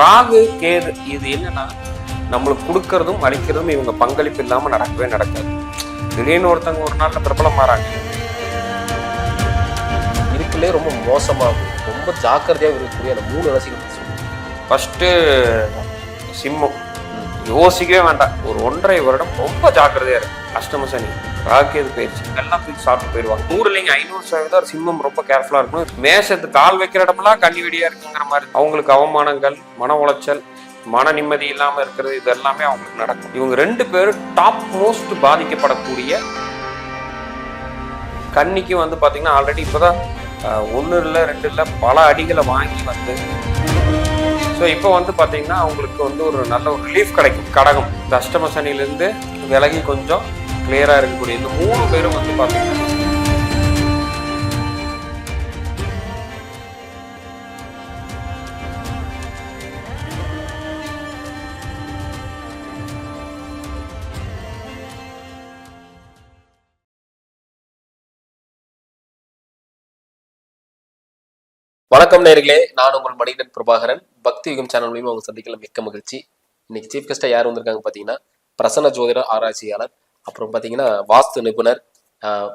ராகு கேது இது என்னன்னா நம்மளுக்கு கொடுக்கறதும் அழிக்கிறதும் இவங்க பங்களிப்பு இல்லாம நடக்கவே நடக்காது. திடீர்னு ஒருத்தவங்க ஒரு நாள்ல பிரபலம் மாறாங்க இருக்குல்லே ரொம்ப மோசமாகும். ரொம்ப ஜாக்கிரதையாக இருக்கக்கூடிய அந்த மூணு சொல்லுங்க ஃபர்ஸ்ட் சிம்மம் யோசிக்கவே வேண்டாம். ஒரு ஒன்றரை வருடம் ரொம்ப ஜாக்கிரதையா இருக்கு. அஷ்டம சனி. ராக்கேது பயிற்சி. எல்லாம் தூக்கி சாப்பிட்டு போயிடுவாங்க. நூறுலைங்க ஐநூறு சதவீதம் சிம்மம் ரொம்ப கேர்ஃபுல்லாக இருக்கணும். மேசத்து கால் வைக்கிற இடமெல்லாம் கண்ணி வெடியாக இருக்குங்கிற மாதிரி அவங்களுக்கு அவமானங்கள் மன உளைச்சல் மன நிம்மதி இல்லாமல் இருக்கிறது இது எல்லாமே அவங்களுக்கு நடக்கும். இவங்க ரெண்டு பேரும் டாப் மோஸ்ட் பாதிக்கப்படக்கூடிய கன்னிக்கு வந்து பார்த்தீங்கன்னா ஆல்ரெடி இப்போதான் ஒன்று இல்லை ரெண்டு இல்லை பல அடிகளை வாங்கி வந்து ஸோ இப்போ வந்து பார்த்தீங்கன்னா அவங்களுக்கு வந்து ஒரு நல்ல ஒரு ரிலீஃப் கிடைக்கும். கடகம். இந்த அஷ்டம சனியிலேருந்து விலகி கொஞ்சம் கிளியராக இருக்கக்கூடிய இந்த மூணு பேரும் வந்து பார்த்தீங்கன்னா வணக்கம் நேர்களே நான் உங்கள் மணிகன் பிரபாகரன். பக்தி யுகம் சேனல் மூலியமா உங்க சந்திக்கல மிக்க மகிழ்ச்சி. இன்னைக்கு சீஃப் கெஸ்டா யார் வந்திருக்காங்க பாத்தீங்கன்னா பிரசன்ன ஜோதிடர் ஆராய்ச்சியாளர் அப்புறம் பாத்தீங்கன்னா வாஸ்து நிபுணர்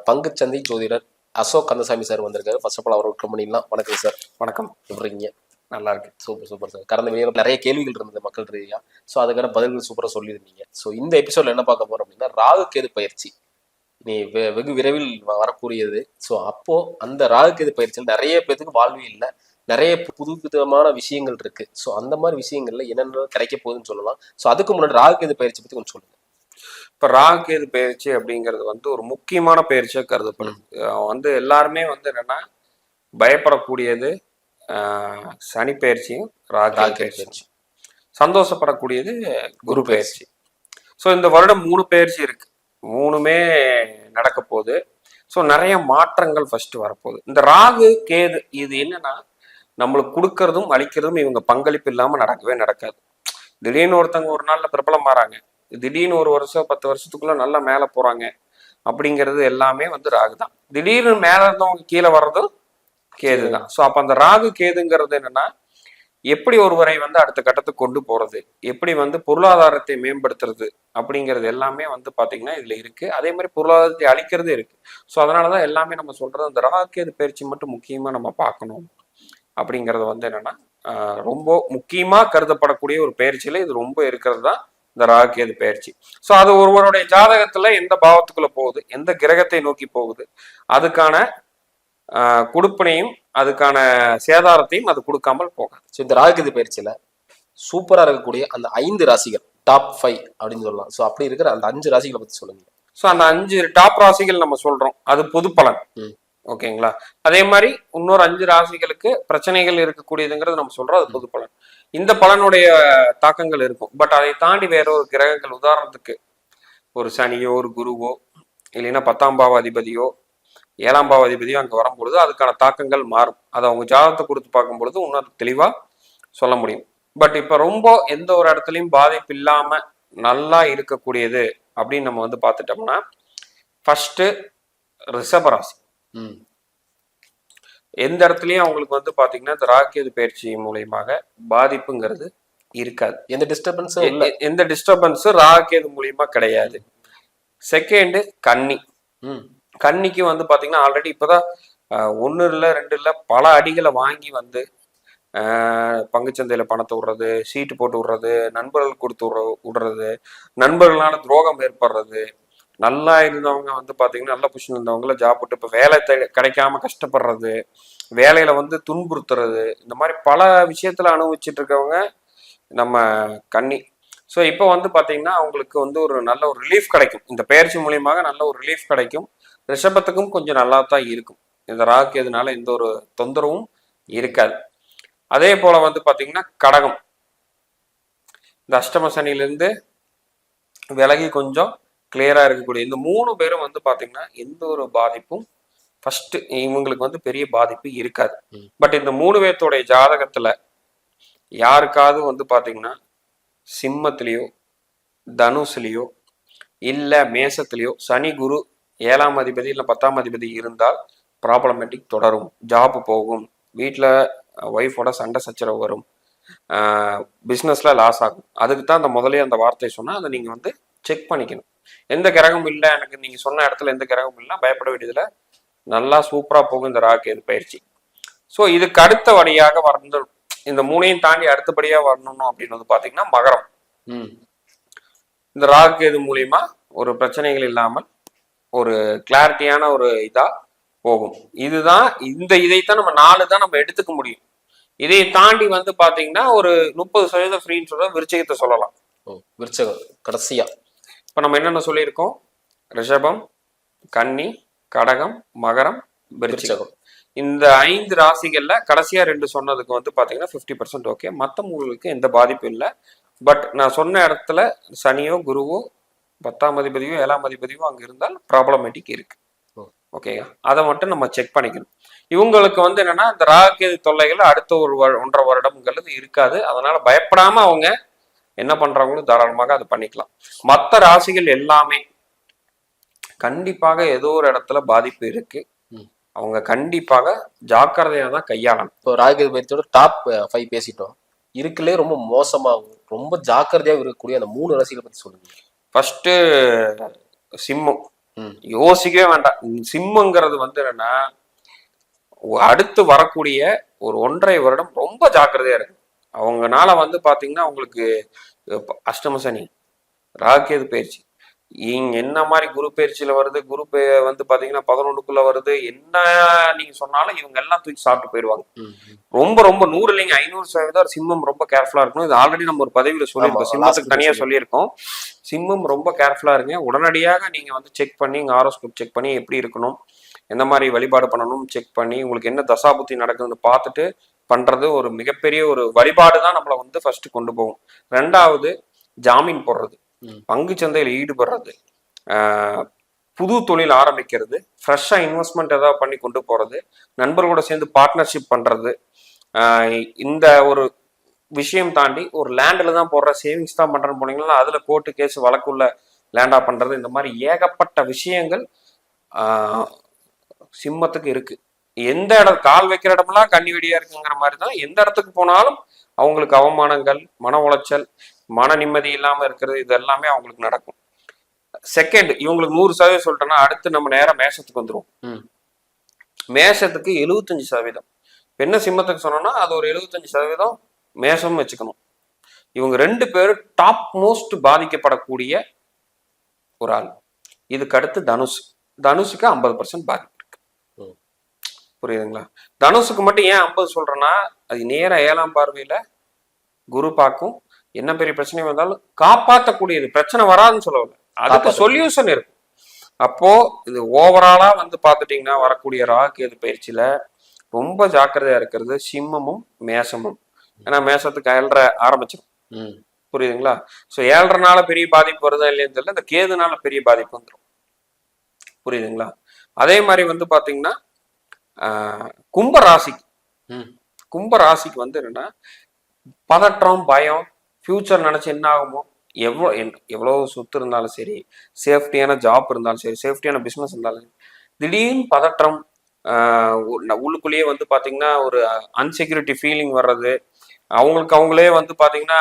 பங்குச்சந்தை ஜோதிடர் அசோக் கந்தசாமி சார் வந்திருக்காரு. ஃபர்ஸ்ட் ஆஃப் ஆல் அவர் பண்ணிடலாம் வணக்கம் சார். வணக்கம். இருக்கீங்க? நல்லா இருக்கு. Super super sir. கடந்த வீடியோவில் நிறைய கேள்விகள் இருந்தது மக்கள் ரீதியா. ஸோ அதுக்கான பதில்கள் சூப்பராக சொல்லியிருந்தீங்க. ஸோ இந்த எபிசோட்ல என்ன பார்க்க போறோம் அப்படின்னா ராகு கேது பயிற்சி. நீ வெ- வெகு விரைவில் வரக்கூடியது. ஸோ அப்போ அந்த ராகு கேது பயிற்சியில் நிறைய பேத்துக்கு வாழ்வு இல்லை. நிறைய புது விதமான விஷயங்கள் இருக்கு. ஸோ அந்த மாதிரி விஷயங்கள்ல என்னென்ன கிடைக்க போகுதுன்னு சொல்லலாம். ஸோ அதுக்கு முன்னாடி ராகு கேது பயிற்சி பத்தி கொஞ்சம் சொல்லுங்க. இப்போ ராகேது பயிற்சி அப்படிங்கிறது வந்து ஒரு முக்கியமான பயிற்சியாக கருதப்படுது. வந்து எல்லாருமே வந்து என்னன்னா பயப்படக்கூடியது சனி பயிற்சியும் ராகு பயிற்சி. சந்தோஷப்படக்கூடியது குரு பயிற்சி. ஸோ இந்த வருடம் மூணு பயிற்சி இருக்கு. மூணுமே நடக்க போகுது. ஸோ நிறைய மாற்றங்கள் ஃபர்ஸ்ட் வரப்போகுது. இந்த ராகு கேது இது என்னன்னா நம்மளுக்கு கொடுக்கறதும் அழிக்கிறதும் இவங்க பங்களிப்பு இல்லாம நடக்கவே நடக்காது. திடீர்னு ஒருத்தவங்க ஒரு நாள்ல பிரபலம் மாறாங்க திடீர்னு ஒரு வருஷம் பத்து வருஷத்துக்குள்ள நல்லா மேல போறாங்க. அப்படிங்கிறது எல்லாமே வந்து ராகு தான் திடீர்னு மேல இருந்தவங்க கீழே வர்றதும் கேது. தான் ஸோ அப்ப அந்த ராகு கேதுங்கிறது என்னன்னா எப்படி ஒருவரை வந்து அடுத்த கட்டத்துக்கு கொண்டு போறது? எப்படி வந்து பொருளாதாரத்தை மேம்படுத்துறது? அப்படிங்கிறது எல்லாமே வந்து பாத்தீங்கன்னா இதுல இருக்கு. அதே மாதிரி பொருளாதாரத்தை அழிக்கிறது இருக்கு. ஸோ அதனாலதான் எல்லாமே நம்ம சொல்றது அந்த ராகேது பயிற்சி மட்டும் முக்கியமா நம்ம பார்க்கணும். அப்படிங்கிறது வந்து என்னன்னா ரொம்ப முக்கியமா கருதப்படக்கூடிய ஒரு பயிற்சியில இது ரொம்ப இருக்கிறது தான். இந்த ராகேது பயிற்சி ஸோ அது ஒருவருடைய ஜாதகத்துல எந்த பாவத்துக்குள்ள போகுது? எந்த கிரகத்தை நோக்கி போகுது? அதுக்கான கொடுப்பினையும் அதுக்கான சேதாரத்தையும் அது கொடுக்காமல் போகாது. ஸோ இந்த ராகு கேது பயிற்சியில சூப்பரா இருக்கக்கூடிய அந்த ஐந்து ராசிகள் டாப் ஃபைவ் அப்படின்னு சொல்லலாம். ஸோ அப்படி இருக்கிற அந்த அஞ்சு ராசிகளை பத்தி சொல்லுங்க. ஸோ அந்த அஞ்சு டாப் ராசிகள் நம்ம சொல்றோம். அது பொது பலன். ஓகேங்களா? அதே மாதிரி இன்னொரு அஞ்சு ராசிகளுக்கு பிரச்சனைகள் இருக்கக்கூடியதுங்கிறது நம்ம சொல்றோம். அது பொது பலன். இந்த பலனுடைய தாக்கங்கள் இருக்கும். பட் அதை தாண்டி வேற ஒரு கிரகங்கள் உதாரணத்துக்கு ஒரு சனியோ ஒரு குருவோ இல்லைன்னா பத்தாம் பாவ அதிபதியோ ஏழாம் பாவ அதிபதியோ அங்கே வரும்பொழுது அதுக்கான தாக்கங்கள் மாறும். அதை அவங்க ஜாதகத்தை கொடுத்து பார்க்கும் பொழுது இன்னும் தெளிவாக சொல்ல முடியும். பட் இப்போ ரொம்ப எந்த ஒரு இடத்துலையும் பாதிப்பு இல்லாமல் நல்லா இருக்கக்கூடியது அப்படின்னு நம்ம வந்து பார்த்துட்டோம்னா ஃபர்ஸ்ட் ரிஷபராசி ம். எந்த இடத்துலயும் அவங்களுக்கு வந்து பாத்தீங்கன்னா இந்த ராக்கேது பயிற்சி மூலியமாக பாதிப்புங்கிறது இருக்காது. எந்த டிஸ்டர்பன்ஸும் இல்லை. எந்த டிஸ்டர்பன்ஸும் ராக்கேது மூலியமா கிடையாது. செகண்ட் கன்னி கன்னிக்கு வந்து பாத்தீங்கன்னா ஆல்ரெடி இப்போதான் ஒன்று இல்லை ரெண்டு இல்லை பல அடிகளை வாங்கி வந்து பங்குச்சந்தையில பணத்தை விடுறது சீட்டு போட்டு விடுறது நண்பர்கள் கொடுத்து விடுற விடுறது நண்பர்களால துரோகம் ஏற்படுறது நல்லா இருந்தவங்க வந்து பாத்தீங்கன்னா நல்ல பொசிஷன் இருந்தவங்கள ஜாப் போட்டு இப்போ வேலை கிடைக்காம கஷ்டப்படுறது வேலையில வந்து துன்புறுத்துறது இந்த மாதிரி பல விஷயத்துல அனுபவிச்சுட்டு இருக்கவங்க நம்ம கண்ணி ஸோ இப்போ வந்து பார்த்தீங்கன்னா அவங்களுக்கு வந்து ஒரு நல்ல ஒரு ரிலீஃப் கிடைக்கும். இந்த பயிற்சி மூலியமாக நல்ல ஒரு ரிலீஃப் கிடைக்கும். ரிஷபத்துக்கும் கொஞ்சம் நல்லா தான் இருக்கும். இந்த ராக்கு எதுனால எந்த ஒரு தொந்தரவும் இருக்காது. அதே போல வந்து பார்த்தீங்கன்னா கடகம். இந்த அஷ்டம சனியிலேருந்து விலகி கொஞ்சம் கிளியரா இருக்கக்கூடிய இந்த மூணு பேரும் வந்து பாத்தீங்கன்னா எந்த ஒரு பாதிப்பும் ஃபர்ஸ்ட் இவங்களுக்கு வந்து பெரிய பாதிப்பு இருக்காது. பட் இந்த மூணு பேர்த்தோடைய ஜாதகத்துல யாருக்காவது வந்து பாத்தீங்கன்னா சிம்மத்திலேயோ தனுசுலேயோ இல்ல மேசத்திலேயோ சனி குரு ஏழாம் அதிபதி இல்ல பத்தாம் அதிபதி இருந்தால் ப்ராப்ளமேட்டிக் தொடரும். ஜாப் போகும். வீட்டில் ஒய்ஃபோட சண்டை சச்சரவு வரும். பிஸ்னஸ்ல லாஸ் ஆகும். அதுக்கு தான் அந்த முதலே அந்த வார்த்தை சொன்னா அதை நீங்க வந்து செக் பண்ணிக்கணும். எந்த கிரகம் இல்லை எனக்கு நீங்க சொன்ன இடத்துல எந்த கிரகம் இல்லை பயப்பட வேண்டியதுல நல்லா சூப்பரா போகும் இந்த ராகு கேது பயிற்சி. ஸோ இதுக்கு அடுத்த வழியாக வந்து இந்த மூணையும் தாண்டி அடுத்தபடியா வரணும் அப்படின்னு வந்து பாத்தீங்கன்னா மகரம். ம். இந்த ராகு கேது மூலியமா ஒரு பிரச்சனைகள் இல்லாமல் ஒரு கிளாரிட்டியான ஒரு இதா போகும். இதுதான் இந்த இதைத்தான் நம்ம நாலு தான் நம்ம எடுத்துக்க முடியும். இதை தாண்டி வந்து பாத்தீங்கன்னா ஒரு முப்பது சதவீதம் ஃப்ரீன்னு சொல்ல விருச்சிகத்தை சொல்லலாம். விருச்சகம் கடைசியா. இப்ப நம்ம என்னென்ன சொல்லியிருக்கோம்? ரிஷபம் கன்னி கடகம் மகரம் விருச்சிகம். இந்த ஐந்து ராசிகள்ல கடைசியா ரெண்டு சொன்னதுக்கு வந்து பாத்தீங்கன்னா ஃபிஃப்டி பர்சன்ட் ஓகே மற்ற மூணுக்கு எந்த பாதிப்பும் இல்லை. பட் நான் சொன்ன இடத்துல சனியோ குருவோ பத்தாம் அதிபதியோ ஏழாம் அதிபதியோ அங்க இருந்தால் ப்ராப்ளமேட்டிக் இருக்கு. ஓ. ஓகேங்க அதை மட்டும் நம்ம செக் பண்ணிக்கணும். இவங்களுக்கு வந்து என்னன்னா இந்த ராகேது தொல்லைகள் அடுத்த ஒரு ஒன்றரை வருடம்ங்கிறது இருக்காது. அதனால பயப்படாம அவங்க என்ன பண்றாங்களோ தாராளமாக அதை பண்ணிக்கலாம். மற்ற ராசிகள் எல்லாமே கண்டிப்பாக ஏதோ ஒரு இடத்துல பாதிப்பு இருக்கு. அவங்க கண்டிப்பாக ஜாக்கிரதையா தான் கையாளணும். இப்போ ராகு பயிற்சியோட டாப் ஃபைவ் பேசிட்டோம். இருக்குலே ரொம்ப மோசமாகவும் ரொம்ப ஜாக்கிரதையாக இருக்கக்கூடிய அந்த மூணு ராசிகளை பத்தி சொல்லுங்க. ஃபர்ஸ்ட் சிம்மம். யோசிக்கவே வேண்டாம். சிம்மங்கிறது வந்து என்னன்னா அடுத்து வரக்கூடிய ஒரு ஒன்றரை வருடம் ரொம்ப ஜாக்கிரதையா இருக்கு. அவங்கனால வந்து பாத்தீங்கன்னா அவங்களுக்கு இப்ப அஷ்டம சனி ராகேது பயிற்சி. இங்க என்ன மாதிரி குரு பயிற்சியில வருது? குரு வந்து பாத்தீங்கன்னா பதினொன்றுக்குள்ள வருது. என்ன நீங்க சொன்னாலும் இவங்க எல்லாம் தூக்கி சாப்பிட்டு போயிடுவாங்க. ரொம்ப ரொம்ப நூறு இல்லைங்க. ஐநூறு சதவீதம் சிம்மம் ரொம்ப கேர்ஃபுல்லா இருக்கணும். இது ஆல்ரெடி நம்ம ஒரு பதவியில சொல்லியிருக்கோம். சிம்மத்துக்கு தனியா சொல்லி- சொல்லியிருக்கோம். சிம்மம் ரொம்ப கேர்ஃபுல்லா இருங்க. உடனடியாக நீங்க வந்து செக் பண்ணி இங்க ஆரோஸ்கோப் செக் பண்ணி எப்படி இருக்கணும் எந்த மாதிரி வழிபாடு பண்ணணும் செக் பண்ணி உங்களுக்கு என்ன தசாபுத்தி நடக்குதுன்னு பார்த்துட்டு பண்றது ஒரு மிகப்பெரிய ஒரு வழிபாடு தான் நம்மளை வந்து ஃபர்ஸ்ட் கொண்டு போகும். ரெண்டாவது ஜாமீன் போடுறது. பங்கு சந்தையில் ஈடுபடுறது. புது தொழில் ஆரம்பிக்கிறது. ஃப்ரெஷ்ஷாக இன்வெஸ்ட்மெண்ட் ஏதாவது பண்ணி கொண்டு போறது. நண்பர்களோட சேர்ந்து பார்ட்னர்ஷிப் பண்றது. ஆஹ் இந்த ஒரு விஷயம் தாண்டி ஒரு லேண்டில் தான் போடுற சேவிங்ஸ் தான் பண்றேன்னு போனீங்கன்னா அதுல கோர்ட்டு கேஸ் வழக்குள்ள லேண்டா பண்றது. இந்த மாதிரி ஏகப்பட்ட விஷயங்கள் சிம்மத்துக்கு இருக்கு. எந்த இடம் கால் வைக்கிற இடமெல்லாம் கண்ணி வெடியா இருக்குங்கிற மாதிரி தான் எந்த இடத்துக்கு போனாலும் அவங்களுக்கு அவமானங்கள் மன உளைச்சல் மன நிம்மதி இல்லாம இருக்கிறது இது எல்லாமே அவங்களுக்கு நடக்கும். செகண்ட் இவங்களுக்கு நூறு சதவீதம் சொல்லிட்டோம்னா அடுத்து நம்ம நேரம் மேஷத்துக்கு வந்துருவோம். ம். மேஷத்துக்கு எழுபத்தஞ்சு சதவீதம். என்ன சிம்மத்துக்கு சொன்னோம்னா அது ஒரு எழுபத்தஞ்சு சதவீதம் மேஷம் வச்சுக்கணும். இவங்க ரெண்டு பேரும் டாப் மோஸ்ட் பாதிக்கப்படக்கூடிய ஒரு ஆள். இதுக்கு அடுத்து தனுஷ் தனுஷுக்கு ஐம்பது பர்சன்ட் பாதிப்பு. புரியுதுங்களா? தனுஷுக்கு மட்டும் ஏன் ஐம்பது சொல்றேன்னா அது நேரா ஏழாம் பார்வையில குரு பார்க்கும். என்ன பெரிய பிரச்சனை வந்தாலும் காப்பாற்றக்கூடியது பிரச்சனை வராதுன்னு சொல்லல அதுக்கு சொல்யூஷன் இருக்கு அப்போ இது ஓவராலா வந்து பார்த்துட்டீங்கன்னா வரக்கூடிய ராகு கேது பயிற்சியில ரொம்ப ஜாக்கிரதையா இருக்கிறது சிம்மமும் மேஷமும் ஏன்னா மேஷத்துக்கு ஏழரை ஆரம்பிச்சிடும். புரியுதுங்களா? ஸோ ஏழரைனால பெரிய பாதிப்பு வருதா இல்லையான்னு தெரியல. இந்த கேதுனால பெரிய பாதிப்பு வந்துடும் புரியுதுங்களா? அதே மாதிரி வந்து பாத்தீங்கன்னா கும்ப ராசிக்கு. கும்ப ராசிக்கு வந்து என்னன்னா பதற்றம் பயம் ஃபியூச்சர் நினைச்சு என்ன ஆகுமோ எவ்வளோ எவ்வளோ சொத்து இருந்தாலும் சரி சேஃப்டியான ஜாப் இருந்தாலும் சரி சேஃப்டியான பிஸ்னஸ் இருந்தாலும் சரி திடீர்னு பதற்றம் உள்ளுக்குள்ளேயே வந்து பாத்தீங்கன்னா ஒரு அன்செக்யூரிட்டி ஃபீலிங் வர்றது அவங்களுக்கு அவங்களே வந்து பாத்தீங்கன்னா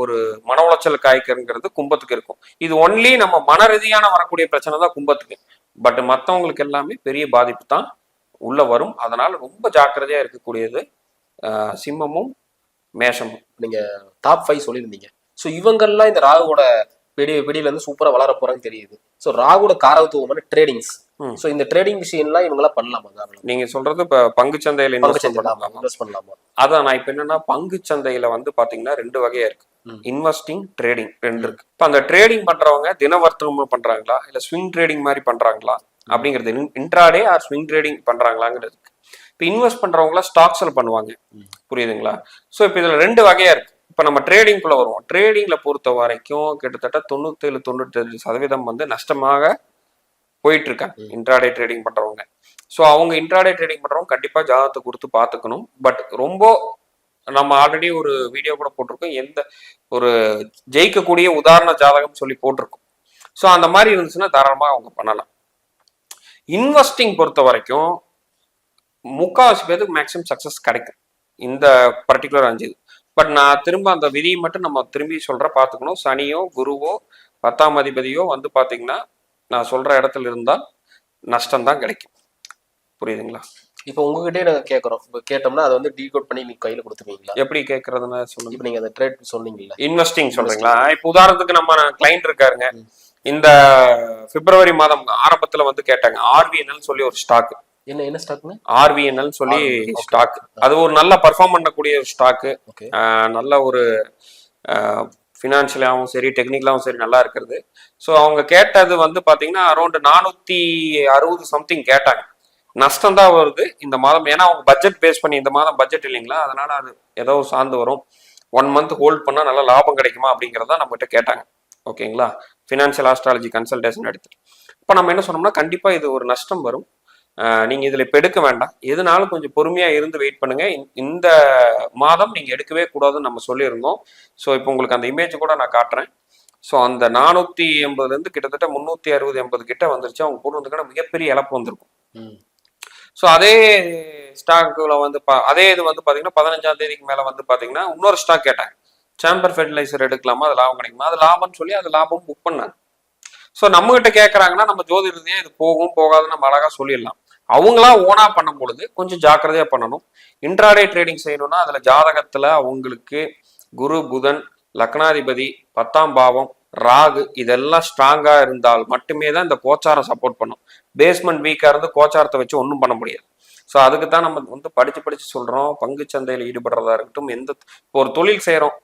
ஒரு மன உளைச்சல் காய்க்கிறங்கிறது கும்பத்துக்கு இருக்கும். இது ஒன்லி நம்ம மன ரீதியான வரக்கூடிய பிரச்சனை தான் கும்பத்துக்கு. பட் மற்றவங்களுக்கு எல்லாமே பெரிய பாதிப்பு தான் உள்ள வரும். அதனால ரொம்ப ஜாக்கிரதையா இருக்கக்கூடியது சிம்மமும் மேஷமும். நீங்க டாப் ஃபைவ் சொல்லியிருந்தீங்க. ஸோ இவங்கெல்லாம் இந்த ராகுவோட பிடி பிடியில இருந்து சூப்பரா வளர போறான்னு தெரியுது. ஸோ ராகுவோட காரகத்துவமான ட்ரேடிங்ஸ். ஸோ இந்த ட்ரேடிங் விஷயம்லாம் இவங்கெல்லாம் பண்ணலாமா? நீங்க சொல்றது இப்ப பங்கு சந்தையில சந்தையில பண்ணலாமா? இன்வெஸ்ட் பண்ணலாமா? அதான் நான் இப்ப என்னன்னா பங்கு சந்தையில வந்து பாத்தீங்கன்னா ரெண்டு வகையா இருக்கு. இன்வெஸ்டிங் ட்ரேடிங் ரெண்டு இருக்கு. இப்ப அந்த ட்ரேடிங் பண்றவங்க தின வர்த்தகம் பண்றாங்களா? இல்ல ஸ்விங் ட்ரேடிங் மாதிரி பண்றாங்களா? அப்படிங்கிறது இன்ட்ராடே ஆர் ஸ்விங் ட்ரேடிங் பண்றாங்களாங்கிறது. இப்ப இன்வெஸ்ட் பண்றவங்கள ஸ்டாக்ஸ்ல பண்ணுவாங்க. புரியுதுங்களா? சோ இப்ப இதுல ரெண்டு வகையா இருக்கு. இப்ப நம்ம ட்ரேடிங்குள்ள வருவோம். ட்ரேடிங்ல பொறுத்த வரைக்கும் கிட்டத்தட்ட தொண்ணூத்தேழு தொண்ணூத்தேழு சதவீதம் வந்து நஷ்டமாக போயிட்டு இருக்காங்க. இன்ட்ராடே ட்ரேடிங் பண்றவங்க. ஸோ அவங்க இன்ட்ராடே ட்ரேடிங் பண்றவங்க கண்டிப்பா ஜாதகத்தை கொடுத்து பார்த்துக்கணும். பட் ரொம்ப நம்ம ஆல்ரெடி ஒரு வீடியோ கூட போட்டிருக்கோம். எந்த ஒரு ஜெயிக்கக்கூடிய உதாரண ஜாதகம் சொல்லி போட்டிருக்கோம். ஸோ அந்த மாதிரி இருந்துச்சுன்னா தாராளமாக அவங்க பண்ணலாம். இன்வெஸ்டிங் பொறுத்த வரைக்கும் முக்காவாசி பேருக்கு மேக்ஸிமம் சக்ஸஸ் கிடைக்கும். இந்த பர்டிகுலர் அஞ்சு. பட் நான் திரும்ப அந்த விதியை மட்டும் நம்ம திரும்பி சொல்ற பார்த்துக்கணும். சனியோ குருவோ பத்தாம் அதிபதியோ வந்து பாத்தீங்கன்னா நான் சொல்ற இடத்துல இருந்தால் நஷ்டம் தான் கிடைக்கும். புரியுதுங்களா? இப்போ உங்ககிட்டயே நாங்க கேட்கறோம் இப்போ கேட்டோம்னா அதை வந்து டீகோட் பண்ணி நீங்க கையில கொடுத்துருவீங்களா? எப்படி கேட்கறதுன்னு சொல்லுங்க. இப்போ நீங்க அந்த ட்ரேட் சொன்னீங்கல்ல. இன்வெஸ்டிங் சொல்றீங்களா? இப்போ உதாரணத்துக்கு நம்ம கிளைண்ட் இருக்காருங்க. இந்த பிப்ரவரி மாதம் ஆரம்பத்துல வந்து கேட்டாங்க. ஆர்விஎன்எல் சொல்லி ஒரு ஸ்டாக் என்ன என்ன ஸ்டாக்னு ஆர்விஎன்எல் சொல்லி. ஸ்டாக் அது ஒரு நல்ல பர்ஃபார்ம் பண்ணக்கூடிய ஒரு ஸ்டாக்கு ஓகே நல்ல ஒரு ஃபினான்ஷியலாகவும் சரி டெக்னிக்கலாகவும் சரி நல்லா இருக்கிறது. ஸோ அவங்க கேட்டது வந்து பார்த்தீங்கன்னா அரௌண்ட் நானூற்றி அறுபது சம்திங் கேட்டாங்க. நஷ்டம் தான் வருது இந்த மாதம். ஏன்னா அவங்க பட்ஜெட் பேஸ் பண்ணி இந்த மாதம் பட்ஜெட் இல்லைங்களா? அதனால அது ஏதோ சார்ந்து வரும். ஒன் மந்த் ஹோல்ட் பண்ணால் நல்ல லாபம் கிடைக்குமா அப்படிங்கிறத நம்மகிட்ட கேட்டாங்க. ஓகேங்களா ஃபினான்ஷியல் ஆஸ்ட்ராலஜி கன்சல்டேஷன் எடுத்துட்டு. இப்போ நம்ம என்ன சொன்னோம்னா கண்டிப்பாக இது ஒரு நஷ்டம் வரும். அஹ் நீங்க இதுல இப்ப எடுக்க வேண்டாம். எதுனாலும் கொஞ்சம் பொறுமையா இருந்து வெயிட் பண்ணுங்க. இந்த- மாதம் நீங்க எடுக்கவே கூடாதுன்னு நம்ம சொல்லியிருந்தோம். ஸோ இப்போ உங்களுக்கு அந்த இமேஜ் கூட நான் காட்டுறேன். ஸோ அந்த நானூத்தி எண்பதுல இருந்து கிட்டத்தட்ட முன்னூத்தி அறுபது எண்பது கிட்ட வந்துருச்சு. அவங்க கூட வந்துக்கான மிகப்பெரிய இழப்பு வந்திருக்கும். ஸோ அதே ஸ்டாக்குல வந்து பா- அதே இது வந்து பாத்தீங்கன்னா பதினஞ்சாம் தேதிக்கு மேல வந்து பாத்தீங்கன்னா இன்னொரு ஸ்டாக் கேட்டாங்க. சாம்பர் ஃபெர்டிலைசர் எடுக்கலாமா? அது லாபம் கிடைக்குமா? அது லாபம்னு சொல்லி அது லாபம் புக் பண்ணாங்க. ஸோ நம்ம கிட்ட கேட்கறாங்கன்னா நம்ம ஜோதிடத்தையே இது போகும் போகாதுன்னு நம்ம அழகா சொல்லிடலாம். அவங்களா ஓனா பண்ணும் பொழுது கொஞ்சம் ஜாக்கிரதையா பண்ணணும். இன்ட்ராடே ட்ரேடிங் செய்யணும்னா அதுல ஜாதகத்துல அவங்களுக்கு குரு புதன் லக்னாதிபதி பத்தாம் பாவம் ராகு இதெல்லாம் ஸ்ட்ராங்கா இருந்தால் மட்டுமே தான் இந்த கோச்சாரம் சப்போர்ட் பண்ணும். பேஸ்மெண்ட் வீக்கா இருந்து கோச்சாரத்தை வச்சு ஒன்றும் பண்ண முடியாது. ஸோ அதுக்கு தான் நம்ம வந்து படிச்சு படிச்சு சொல்றோம். பங்கு சந்தையில் ஈடுபடுறதா இருக்கட்டும் எந்த இப்போ ஒரு தொழில் செய்கிறோம்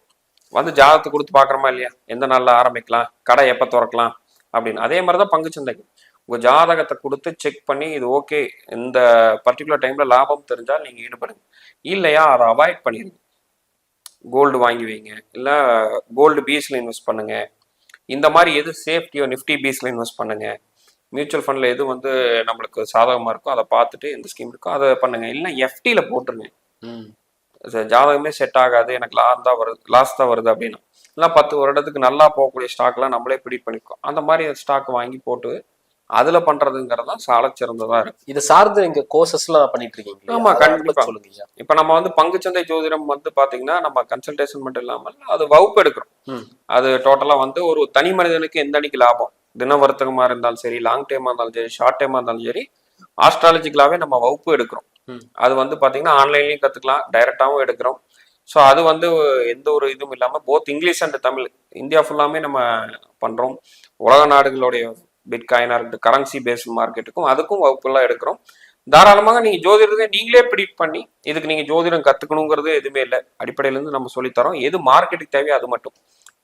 வந்து ஜாதகத்தை கொடுத்து பார்க்குறோமா இல்லையா? எந்த நாளில் ஆரம்பிக்கலாம்? கடை எப்போ திறக்கலாம்? அப்படின்னு. அதே மாதிரி தான் பங்கு சந்தைக்கு உங்கள் ஜாதகத்தை கொடுத்து செக் பண்ணி இது ஓகே இந்த பர்டிகுலர் டைமில் லாபம் தெரிஞ்சால் நீங்கள் ஈடுபடுங்க. இல்லையா அதை அவாய்ட் பண்ணிடுங்க கோல்டு வாங்கி வைங்க. இல்லை கோல்டு பீஸில் இன்வெஸ்ட் பண்ணுங்க. இந்த மாதிரி எது சேஃப்டியோ நிஃப்டி பீஸில் இன்வெஸ்ட் பண்ணுங்க. மியூச்சுவல் ஃபண்ட்ல எது வந்து நம்மளுக்கு சாதகமா இருக்கோ அதை பார்த்துட்டு எந்த ஸ்கீம் இருக்கோ அதை பண்ணுங்க. இல்லை எஃப்டியில் போட்டுருங்க. ம். ஜாதகமே செட் ஆகாது. எனக்கு லாஸ் தான் வருது லாஸ் தான் வருது அப்படின்னா. இல்லை பத்து வருடத்துக்கு நல்லா போகக்கூடிய ஸ்டாக்லாம் நம்மளே ப்ரிடிக் பண்ணிக்கோ அந்த மாதிரி ஸ்டாக் வாங்கி போட்டு அதுல பண்றதுங்கிறது தான் சால சிறந்ததா இருக்கு. இதை சார்ந்து நீங்க கோர்சஸ் எல்லாம் பண்ணிட்டு இருக்கீங்க ஆமா, கண்டிப்பா. சொல்லுங்க. இப்ப நம்ம வந்து பங்குச்சந்தை ஜோதிடம் வந்து பாத்தீங்கன்னா நம்ம கன்சல்டேஷன் மட்டும் இல்லாமல் அது வகுப்பு எடுக்கிறோம். அது டோட்டலா வந்து ஒரு தனி மனிதனுக்கு எந்த அன்னைக்கு லாபம்? தின வர்த்தகமா இருந்தாலும் சரி லாங் டைமா இருந்தாலும் சரி ஷார்ட் டைமா இருந்தாலும் சரி ஆஸ்ட்ராலஜிக்கலாவே நம்ம வகுப்பு எடுக்கிறோம். அது வந்து பார்த்தீங்கன்னா ஆன்லைன்லையும் கத்துக்கலாம் டைரெக்டாகவும் எடுக்கிறோம். ஸோ அது வந்து எந்த ஒரு இதுவும் இல்லாமல் both English and Tamil India ஃபுல்லாமே நம்ம பண்ணுறோம் உலக நாடுகளுடைய பிட்காயினாக இருக்கட்டும் கரன்சி பேஸ்ட் மார்க்கெட்டுக்கும் அதுக்கும் வகுப்புலாம் எடுக்கிறோம். தாராளமாக நீங்க ஜோதிடத்தை நீங்களே ப்ரிடிக்ட் பண்ணி இதுக்கு நீங்கள் ஜோதிடம் கத்துக்கணுங்கிறது எதுவுமே இல்லை. அடிப்படையிலேருந்து நம்ம சொல்லித்தரோம் எது மார்க்கெட்டுக்கு தேவையோ அது மட்டும்.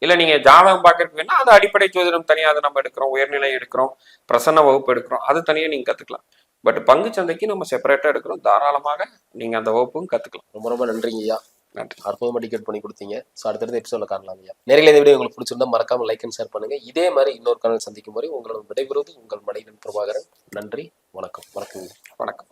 இல்லை நீங்கள் ஜாதகம் பார்க்கறதுக்கு வேணால் அது அடிப்படை ஜோதிடம் தனியாக அதை நம்ம எடுக்கிறோம். உயர்நிலை எடுக்கிறோம். பிரசன்ன வகுப்பு எடுக்கிறோம். அது தனியாக நீங்கள் கத்துக்கலாம். பட் பங்கு சந்தைக்கு நம்ம செப்பரேட்டா எடுக்கிறோம். தாராளமாக நீங்க அந்த வகுப்பும் கத்துக்கலாம். ரொம்ப ரொம்ப நன்றிங்க ஐயா. நன்றி. அற்புதமா டிக்கெட் பண்ணி கொடுத்தீங்க. ஸோ அடுத்தடுத்த எபிசோட காணலாம் ஐயா. நேரில் இந்த வீடியோ உங்களுக்கு பிடிச்சிருந்தா மறக்காம லைக் அண்ட் ஷேர் பண்ணுங்க. இதே மாதிரி இன்னொரு காணல் சந்திக்கும் வரை உங்களோட விடைபெறுவது உங்கள் மடையின் பிரபாகரன். நன்றி வணக்கம். வணக்கம் வணக்கம்.